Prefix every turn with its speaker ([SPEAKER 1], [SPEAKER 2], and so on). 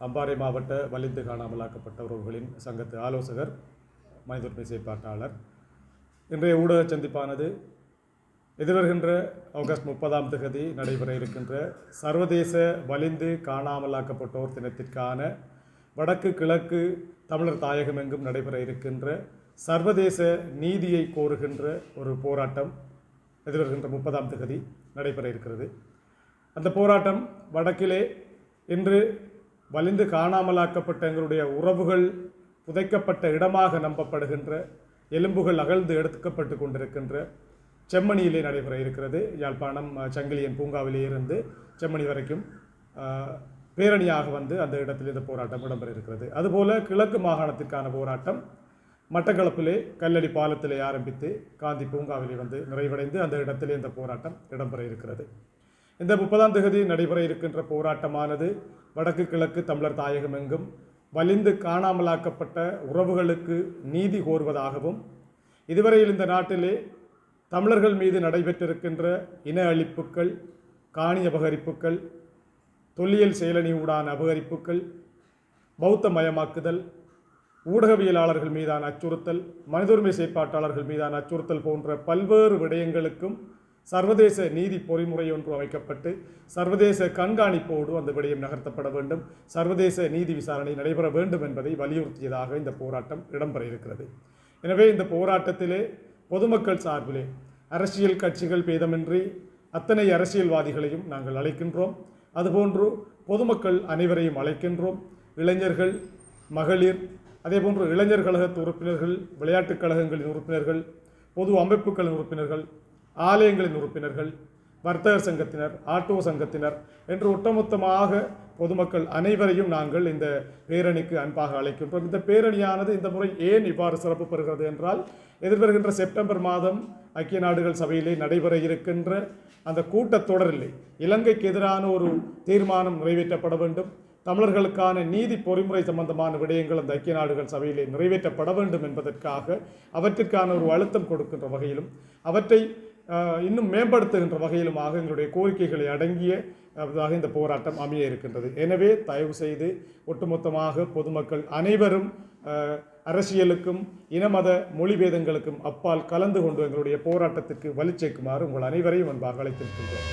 [SPEAKER 1] அம்பாறை மாவட்ட வலிந்து காணாமலாக்கப்பட்ட உறவுகளின் சங்கத்து ஆலோசகர் மனித உரிமை செயற்பாட்டாளர் இன்றைய ஊடக சந்திப்பானது எதிர்வருகின்ற ஆகஸ்ட் முப்பதாம் தேதி நடைபெற இருக்கின்ற சர்வதேச வலிந்து காணாமலாக்கப்பட்டோர் தினத்திற்கான வடக்கு கிழக்கு தமிழர் தாயகம் எங்கும் நடைபெற இருக்கின்ற சர்வதேச நீதியை கோருகின்ற ஒரு போராட்டம் எதிர்வருகின்ற முப்பதாம் தேதி நடைபெற இருக்கிறது. அந்த போராட்டம் வடக்கிலே இன்று வலிந்து காணாமலாக்கப்பட்ட எங்களுடைய உறவுகள் புதைக்கப்பட்ட இடமாக நம்பப்படுகின்ற எலும்புகள் அகழ்ந்து எடுக்கப்பட்டு கொண்டிருக்கின்ற செம்மணியிலே நடைபெற இருக்கிறது. யாழ்ப்பாணம் சங்கிலியன் பூங்காவிலே இருந்து செம்மணி வரைக்கும் பேரணியாக வந்து அந்த இடத்தில் இந்த போராட்டம் இடம்பெற இருக்கிறது. அதுபோல கிழக்கு மாகாணத்திற்கான போராட்டம் மட்டக்களப்பிலே கல்லடி பாலத்திலே ஆரம்பித்து காந்தி பூங்காவிலே வந்து நிறைவடைந்து அந்த இடத்திலே இந்த போராட்டம் இடம்பெற இருக்கிறது. இந்த முப்பதாம் தேதி நடைபெற இருக்கின்ற போராட்டமானது வடக்கு கிழக்கு தமிழர் தாயகம் எங்கும் வலிந்து காணாமலாக்கப்பட்ட உறவுகளுக்கு நீதி கோருவதாகவும் இதுவரையில் இந்த நாட்டிலே தமிழர்கள் மீது நடைபெற்றிருக்கின்ற இன அழிப்புக்கள் காணி அபகரிப்புக்கள் தொல்லியல் செயலணி ஊடான அபகரிப்புக்கள் பௌத்த மயமாக்குதல் ஊடகவியலாளர்கள் மீதான அச்சுறுத்தல் மனித உரிமை செயற்பாட்டாளர்கள் மீதான அச்சுறுத்தல் போன்ற பல்வேறு விடயங்களுக்கும் சர்வதேச நீதி பொறிமுறை ஒன்று அமைக்கப்பட்டு சர்வதேச கண்காணிப்போடு அந்த விடயம் நகர்த்தப்பட வேண்டும். சர்வதேச நீதி விசாரணை நடைபெற வேண்டும் என்பதை வலியுறுத்தியதாக இந்த போராட்டம் இடம்பெற இருக்கிறது எனவே இந்த போராட்டத்திலே பொதுமக்கள் சார்பிலே அரசியல் கட்சிகள் பேதமின்றி அத்தனை அரசியல்வாதிகளையும் நாங்கள் அழைக்கின்றோம். அதுபோன்று பொதுமக்கள் அனைவரையும் அழைக்கின்றோம். இளைஞர்கள் மகளிர் அதேபோன்று இளைஞர் கழகத்து உறுப்பினர்கள் விளையாட்டுக் கழகங்களின் உறுப்பினர்கள் பொது அமைப்புகளின் உறுப்பினர்கள் ஆலயங்களின் உறுப்பினர்கள் வர்த்தகர் சங்கத்தினர் ஆட்டோ சங்கத்தினர் என்று ஒட்டுமொத்தமாக பொதுமக்கள் அனைவரையும் நாங்கள் இந்த பேரணிக்கு அன்பாக அழைக்கின்றோம். இந்த பேரணியானது இந்த முறை ஏன் இவ்வாறு சிறப்பு பெறுகிறது என்றால் எதிர்வருகின்ற செப்டம்பர் மாதம் ஐக்கிய நாடுகள் சபையிலே நடைபெற இருக்கின்ற அந்த கூட்டத்தொடரிலே இலங்கைக்கு எதிரான ஒரு தீர்மானம் நிறைவேற்றப்பட வேண்டும். தமிழர்களுக்கான நீதி பொறிமுறை சம்பந்தமான விடயங்கள் அந்த ஐக்கிய நாடுகள் சபையிலே நிறைவேற்றப்பட வேண்டும் என்பதற்காக அவற்றிற்கான ஒரு அழுத்தம் கொடுக்கின்ற வகையிலும் அவற்றை இன்னும் மேம்படுத்துகின்ற வகையிலுமாக எங்களுடைய கோரிக்கைகளை அடங்கிய அதாக இந்த போராட்டம் அமைய இருக்கின்றது. எனவே தயவு செய்து ஒட்டுமொத்தமாக பொதுமக்கள் அனைவரும் அரசியலுக்கும் இனமத மொழிபேதங்களுக்கும் அப்பால் கலந்து கொண்டு எங்களுடைய போராட்டத்திற்கு வலுச்சேர்க்குமாறு உங்கள் அனைவரையும் அன்பாக அழைத்திருக்கின்றோம்.